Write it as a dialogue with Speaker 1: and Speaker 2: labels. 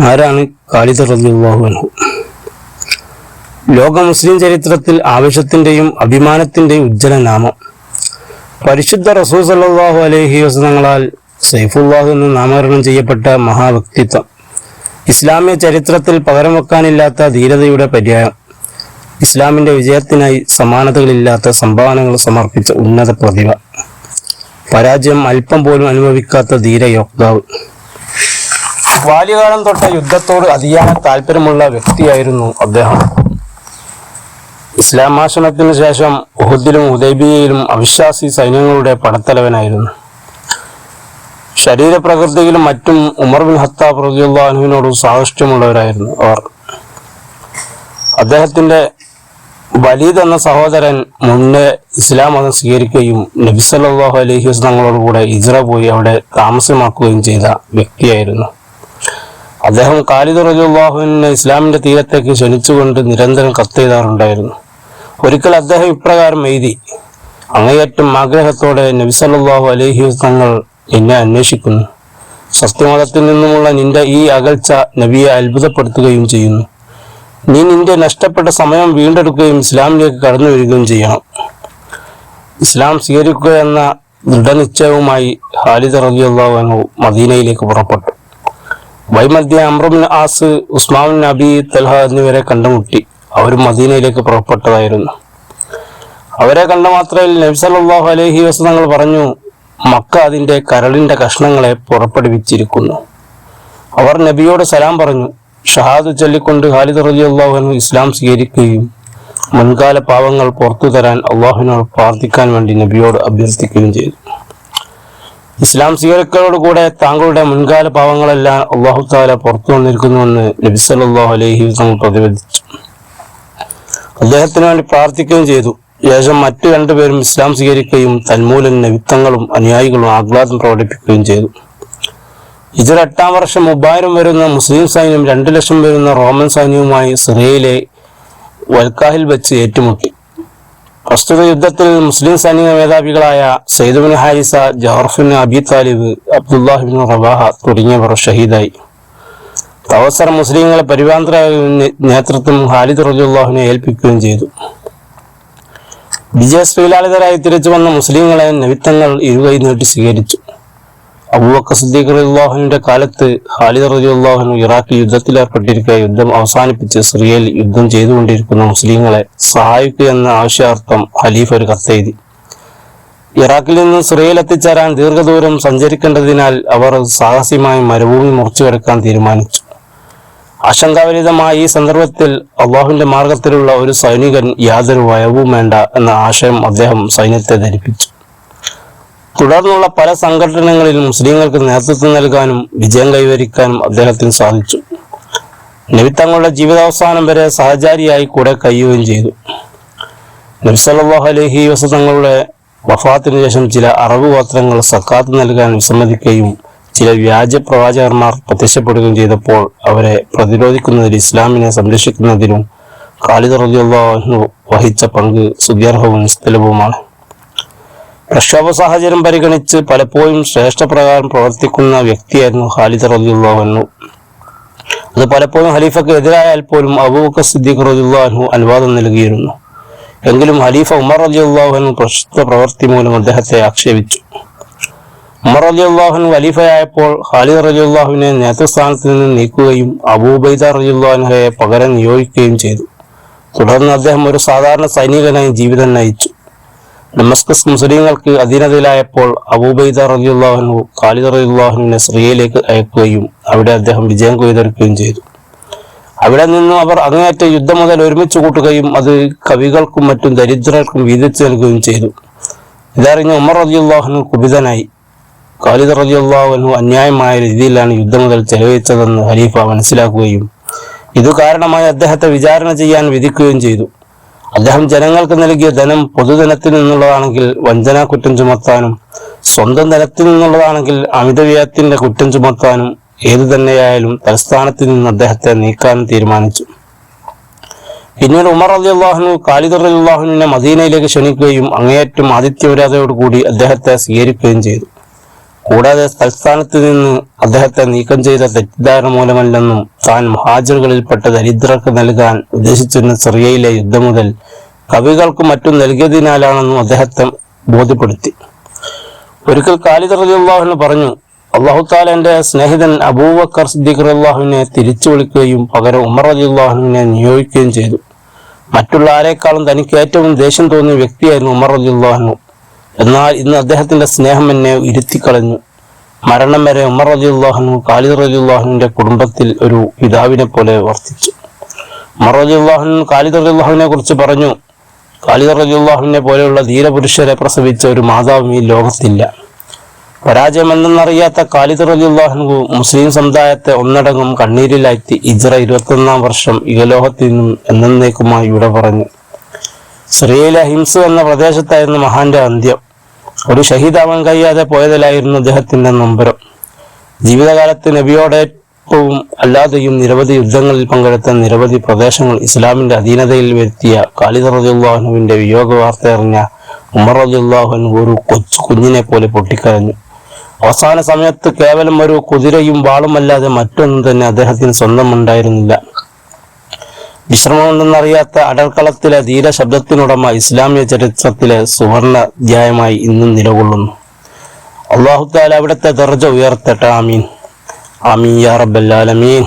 Speaker 1: ആരാണ് ഖാലിദ് റളിയല്ലാഹു അൻഹു? ലോക മുസ്ലിം ചരിത്രത്തിൽ ആവശ്യത്തിന്റെയും അഭിമാനത്തിന്റെയും ഉജ്ജ്വല നാമം. പരിശുദ്ധ റസൂൽ സല്ലാഹു അലഹി വസനങ്ങളാൽ സൈഫുല്ലാഹു എന്ന് നാമകരണം ചെയ്യപ്പെട്ട മഹാവ്യക്തിത്വം. ഇസ്ലാമിക ചരിത്രത്തിൽ പകരം വെക്കാനില്ലാത്ത ധീരതയുടെ പര്യായം. ഇസ്ലാമിന്റെ വിജയത്തിനായി സമാനതകളില്ലാത്ത സംഭാവനകൾ സമർപ്പിച്ച ഉന്നത പ്രതിഭ. പരാജയം അല്പം പോലും അനുഭവിക്കാത്ത ധീര യോദ്ധാവ്. ബാല്യകാലം തൊട്ട യുദ്ധത്തോട് അതിയായ താല്പര്യമുള്ള വ്യക്തിയായിരുന്നു അദ്ദേഹം. ഇസ്ലാം ആശ്രമത്തിന് ശേഷം ഉഹുദിലും ഉദൈബിയയിലും അവിശ്വാസി സൈന്യങ്ങളുടെ പടത്തലവനായിരുന്നു. ശരീരപ്രകൃതിയിലും മറ്റും ഉമർ ബിൻ ഹത്താബ് റളിയല്ലാഹുവിനോട് സാഹിഷ്ട്യമുള്ളവരായിരുന്നു അവർ. അദ്ദേഹത്തിന്റെ വലീദ് എന്ന സഹോദരൻ മുന്നേ ഇസ്ലാം മതം സ്വീകരിക്കുകയും നബി അലഹി വസ്ലങ്ങളോടുകൂടെ ഇസ്ര പോയി അവിടെ താമസമാക്കുകയും ചെയ്ത വ്യക്തിയായിരുന്നു. അദ്ദേഹം ഖാലിദ് റജുല്ലാഹുവിനെ ഇസ്ലാമിന്റെ തീരത്തേക്ക് ക്ഷണിച്ചുകൊണ്ട് നിരന്തരം കത്തെഴുതാറുണ്ടായിരുന്നു. ഒരിക്കൽ അദ്ദേഹം ഇപ്രകാരം എഴുതി അങ്ങേയറ്റം ആഗ്രഹത്തോടെ നബിസല്ലാഹു അലഹി തങ്ങൾ എന്നെ അന്വേഷിക്കുന്നു. സത്യമതത്തിൽ നിന്നുമുള്ള നിന്റെ ഈ അകൽച്ച നബിയെ അത്ഭുതപ്പെടുത്തുകയും ചെയ്യുന്നു. നീ നിന്റെ നഷ്ടപ്പെട്ട സമയം വീണ്ടെടുക്കുകയും ഇസ്ലാമിലേക്ക് കടന്നു വരികയും ചെയ്യണം. ഇസ്ലാം സ്വീകരിക്കുക എന്ന ദൃഢനിശ്ചയവുമായി ഹാലിദ് അൻഹു മദീനയിലേക്ക് പുറപ്പെട്ടു. വൈമധ്യ അമ്രുബിൻ ആസ് ഉസ്മാൻ നബി തൽഹ എന്നിവരെ കണ്ടുമുട്ടി. അവർ മദീനയിലേക്ക് പുറപ്പെട്ടതായിരുന്നു. അവരെ കണ്ട മാത്രയിൽ നബി അലൈഹി വസല്ലങ്ങൾ പറഞ്ഞു മക്ക അതിന്റെ കരളിന്റെ കഷ്ണങ്ങളെ പുറപ്പെടുവിച്ചിരിക്കുന്നു. അവർ നബിയോട് സലാം പറഞ്ഞു ഷഹാദ് ചൊല്ലിക്കൊണ്ട് ഖാലിദ് റളിയല്ലാഹു അൻഹു ഇസ്ലാം സ്വീകരിക്കുകയും മുൻകാല പാവങ്ങൾ പുറത്തു തരാൻ അള്ളാഹുവിനോട് പ്രാർത്ഥിക്കാൻ വേണ്ടി നബിയോട് അഭ്യർത്ഥിക്കുകയും ചെയ്തു. ഇസ്ലാം സ്വീകരിക്കലോടുകൂടെ താങ്കളുടെ മുൻകാല പാവങ്ങളെല്ലാം അള്ളാഹു താല പുറത്തു വന്നിരിക്കുന്നുവെന്ന് നബി സല്ലല്ലാഹു അലൈഹി പ്രതിപാദിച്ചു അദ്ദേഹത്തിന് വേണ്ടി പ്രാർത്ഥിക്കുകയും ചെയ്തു. ശേഷം മറ്റു രണ്ടുപേരും ഇസ്ലാം സ്വീകരിക്കുകയും തന്മൂലം നബിത്തങ്ങളും അനുയായികളും ആഹ്ലാദം പ്രകടിപ്പിക്കുകയും ചെയ്തു. ഇതിൽ എട്ടാം വർഷം മുബായിരം വരുന്ന മുസ്ലിം സൈന്യം രണ്ടു ലക്ഷം വരുന്ന റോമൻ സൈന്യവുമായി സിറിയയിലെ വൽക്കാഹിൽ വെച്ച് ഏറ്റുമുട്ടി. പ്രസ്തുത യുദ്ധത്തിൽ മുസ്ലിം സൈനിക മേധാവികളായ Zaid bin Haritha Jafar bin Abi Talib Abdullah ibn Rawaha തുടങ്ങിയവർ ഷഹീദായി. അവസരം മുസ്ലിങ്ങളെ പരിവാന്തര നേതൃത്വം ഹാലിദ് റജുല്ലാഹിനെ ഏൽപ്പിക്കുകയും ചെയ്തു. വിജയ ശ്രീലാളിതരായി തിരിച്ചു വന്ന മുസ്ലിങ്ങളെ നിമിത്തങ്ങൾ ഇരുകൈ നീട്ടി സ്വീകരിച്ചു. അബൂബക്കർ സിദ്ദീഖ് റളിയല്ലാഹുവിന്റെ കാലത്ത് ഖാലിദ് അള്ളാഹുനു ഇറാഖിൽ യുദ്ധത്തിൽ ഏർപ്പെട്ടിരിക്കുക യുദ്ധം അവസാനിപ്പിച്ച് സിറിയയിൽ യുദ്ധം ചെയ്തുകൊണ്ടിരിക്കുന്ന മുസ്ലിങ്ങളെ സഹായിക്കുക എന്ന ആവശ്യാർത്ഥം ഖലീഫ് ഒരു കത്തെഴുതി ഇറാഖിൽ നിന്ന് സിറിയയിൽ എത്തിച്ചേരാൻ ദീർഘദൂരം സഞ്ചരിക്കേണ്ടതിനാൽ അവർ സാഹസികമായി മരുഭൂമി മുറിച്ചു കിടക്കാൻ തീരുമാനിച്ചു. ആശങ്കാവരിതമായ ഈ സന്ദർഭത്തിൽ അള്ളാഹുവിന്റെ മാർഗത്തിലുള്ള ഒരു സൈനികൻ യാതൊരു ഭയവും വേണ്ട എന്ന ആശയം അദ്ദേഹം സൈന്യത്തെ ധരിപ്പിച്ചു. തുടർന്നുള്ള പല സംഘടനകളിലും മുസ്ലിങ്ങൾക്ക് നേതൃത്വം നൽകാനും വിജയം കൈവരിക്കാനും അദ്ദേഹത്തിന് സാധിച്ചു. നബി തങ്ങളുടെ ജീവിതാവസാനം വരെ സഹചാരിയായി കൂടെ കഴിയുകയും ചെയ്തു. നബി അലഹി അലൈഹി വഫാത്തിനു ശേഷം ചില അറബ് ഗോത്രങ്ങൾ സക്കാത്ത് നൽകാൻ വിസമ്മതിക്കുകയും ചില വ്യാജ പ്രവാചകന്മാർ പ്രത്യക്ഷപ്പെടുകയും ചെയ്തപ്പോൾ അവരെ പ്രതിരോധിക്കുന്നതിൽ ഇസ്ലാമിനെ സംരക്ഷിക്കുന്നതിലും ഖാലിദ് റബിയുള്ള വഹിച്ച പങ്ക് സുദ്യർഹവും നിസ്തലവുമാണ്. പ്രക്ഷോഭ സാഹചര്യം പരിഗണിച്ച് പലപ്പോഴും ശ്രേഷ്ഠപ്രകാരം പ്രവർത്തിക്കുന്ന വ്യക്തിയായിരുന്നു ഖാലിദ് അൻഹു. അത് പലപ്പോഴും ഹലീഫക്ക് എതിരായാൽ പോലും അബൂബക്കർ സിദ്ദീഖ് റബിയുള്ളാഹു അനുവാദം നൽകിയിരുന്നു. എങ്കിലും ഹലീഫ ഉമർ അൻഹു പ്രശസ്ത പ്രവൃത്തി മൂലം അദ്ദേഹത്തെ ആക്ഷേപിച്ചു. ഉമർ അൻഹു ഖലീഫയായപ്പോൾ ഖാലിദ് റബിയുള്ളാഹുവിനെ നേതൃസ്ഥാനത്ത് നിന്ന് നീക്കുകയും അബൂബൈദ റബിയുള്ളാഹുഹയെ പകരം നിയോഗിക്കുകയും ചെയ്തു. തുടർന്ന് അദ്ദേഹം ഒരു സാധാരണ സൈനികനായി ജീവിതം നയിച്ചു. ഡമസ്കസ് മുസ്ലിങ്ങൾക്ക് അധീനതയിലായപ്പോൾ അബൂബൈദ റളിയല്ലാഹു ഖാലിദ് റളിയല്ലാഹുവിനെ സിറിയയിലേക്ക് അയക്കുകയും അവിടെ അദ്ദേഹം വിജയം കൊയ്തെടുക്കുകയും ചെയ്തു. അവിടെ നിന്നും അവർ അങ്ങേയറ്റ യുദ്ധം മുതൽ ഒരുമിച്ച് കൂട്ടുകയും അത് കവികൾക്കും മറ്റും ദരിദ്രർക്കും വീതിച്ചു നൽകുകയും ചെയ്തു. ഇതറിഞ്ഞ് ഉമർ റളിയല്ലാഹു കുപിതനായി. ഖാലിദ് റളിയല്ലാഹു അന്യായമായ രീതിയിലാണ് യുദ്ധം മുതൽ ചെലവഴിച്ചതെന്ന് ഖലീഫ മനസ്സിലാക്കുകയും ഇത് കാരണമായി അദ്ദേഹത്തെ വിചാരണ ചെയ്യാൻ വിധിക്കുകയും ചെയ്തു. അദ്ദേഹം ജനങ്ങൾക്ക് നൽകിയ ധനം പൊതുധനത്തിൽ നിന്നുള്ളതാണെങ്കിൽ വഞ്ചനാ കുറ്റം ചുമത്താനും സ്വന്തം ധനത്തിൽ നിന്നുള്ളതാണെങ്കിൽ അമിതവ്യയത്തിന്റെ കുറ്റം ചുമത്താനും ഏതു തന്നെയായാലും തലസ്ഥാനത്തിൽ നിന്ന് അദ്ദേഹത്തെ നീക്കാനും തീരുമാനിച്ചു. പിന്നീട് ഉമർ അലി അള്ളാഹുനു കാലിദർ അലി അള്ളാഹുനെ മദീനയിലേക്ക് ക്ഷണിക്കുകയും അങ്ങേയറ്റം ആതിഥ്യവരാതയോടുകൂടി അദ്ദേഹത്തെ സ്വീകരിക്കുകയും ചെയ്തു. കൂടാതെ തൽസ്ഥാനത്ത് നിന്ന് അദ്ദേഹത്തെ നീക്കം ചെയ്ത തെറ്റിദ്ധാരണ മൂലമല്ലെന്നും താൻ മഹാജറുകളിൽപ്പെട്ട ദരിദ്രർക്ക് നൽകാൻ ഉദ്ദേശിച്ചിരുന്ന സിറിയയിലെ യുദ്ധം മുതൽ കവികൾക്ക് മറ്റും നൽകിയതിനാലാണെന്നും അദ്ദേഹത്തെ ബോധ്യപ്പെടുത്തി. ഒരിക്കൽ ഖാലിദ് റളിയല്ലാഹു പറഞ്ഞു അള്ളാഹു എന്റെ സ്നേഹിതൻ അബൂബക്കർ സിദ്ദീഖ് അള്ളാഹുവിനെ തിരിച്ചു വിളിക്കുകയും പകരം ഉമർ അലിയുള്ളാഹുവിനെ നിയോഗിക്കുകയും ചെയ്തു. മറ്റുള്ള ആരെക്കാളും തനിക്ക് ഏറ്റവും ദേഷ്യം തോന്നിയ വ്യക്തിയായിരുന്നു ഉമർ അലിയുള്ളാഹു എന്നാൽ ഇന്ന് അദ്ദേഹത്തിന്റെ സ്നേഹം എന്നെ ഇരുത്തിക്കളഞ്ഞു. മരണം വരെ ഉമർ അലിയുള്ളാഹു ഖാലിദ് റലിയുള്ളാഹുവിന്റെ കുടുംബത്തിൽ ഒരു പിതാവിനെ പോലെ വർത്തിച്ചു. ഉമർ അലിയുള്ളാഹു ഖാലിദ് റലിയുള്ളാഹുവിനെ കുറിച്ച് പറഞ്ഞു ഖാലിദ് റലിയുള്ളാഹുവിനെ പോലെയുള്ള ധീരപുരുഷരെ പ്രസവിച്ച ഒരു മാതാവും ഈ ലോകത്തില്ല. പരാജയം എന്തെന്നറിയാത്ത ഖാലിദ് റലിയുള്ളാഹു മുസ്ലിം സമുദായത്തെ ഒന്നടങ്കം കണ്ണീരിലാഴ്ത്തി ഇജ്ര ഇരുപത്തൊന്നാം വർഷം ഇഹലോകത്തിൽ നിന്നും എന്നേക്കുമായി ഇവിടെ പറഞ്ഞു. സിറിയയിലെ ഹിംസ് എന്ന പ്രദേശത്തായിരുന്നു മഹാന്റെ അന്ത്യം. ഒരു ഷഹീദാവാൻ കഴിയാതെ പോയതിലായിരുന്നു അദ്ദേഹത്തിന്റെ നൊമ്പരം. ജീവിതകാലത്ത് നബിയോടൊപ്പവും അല്ലാതെയും നിരവധി യുദ്ധങ്ങളിൽ പങ്കെടുത്ത നിരവധി പ്രദേശങ്ങൾ ഇസ്ലാമിന്റെ അധീനതയിൽ വരുത്തിയ ഖാലിദ് റജുല്ലാഹുനുവിന്റെ വിയോഗ വാർത്ത അറിഞ്ഞ ഉമർ റലിയുള്ളാഹുൻ ഒരു കൊച്ചു കുഞ്ഞിനെ പോലെ പൊട്ടിക്കരഞ്ഞു. അവസാന സമയത്ത് കേവലം ഒരു കുതിരയും വാളുമല്ലാതെ മറ്റൊന്നും തന്നെ അദ്ദേഹത്തിന് സ്വന്തം ഉണ്ടായിരുന്നില്ല. വിശ്രമമുണ്ടെന്നറിയാത്ത അടൽക്കളത്തിലെ ധീര ശബ്ദത്തിനുടമ ഇസ്ലാമിക ചരിത്രത്തിലെ സുവർണ അധ്യായമായി ഇന്നും നിലകൊള്ളുന്നു. അള്ളാഹുത്താൽ അവിടുത്തെ ദർജ ഉയർത്തട്ടെ. ആമീൻ. ആമീൻ യാ റബ്ബൽ ആലമീൻ.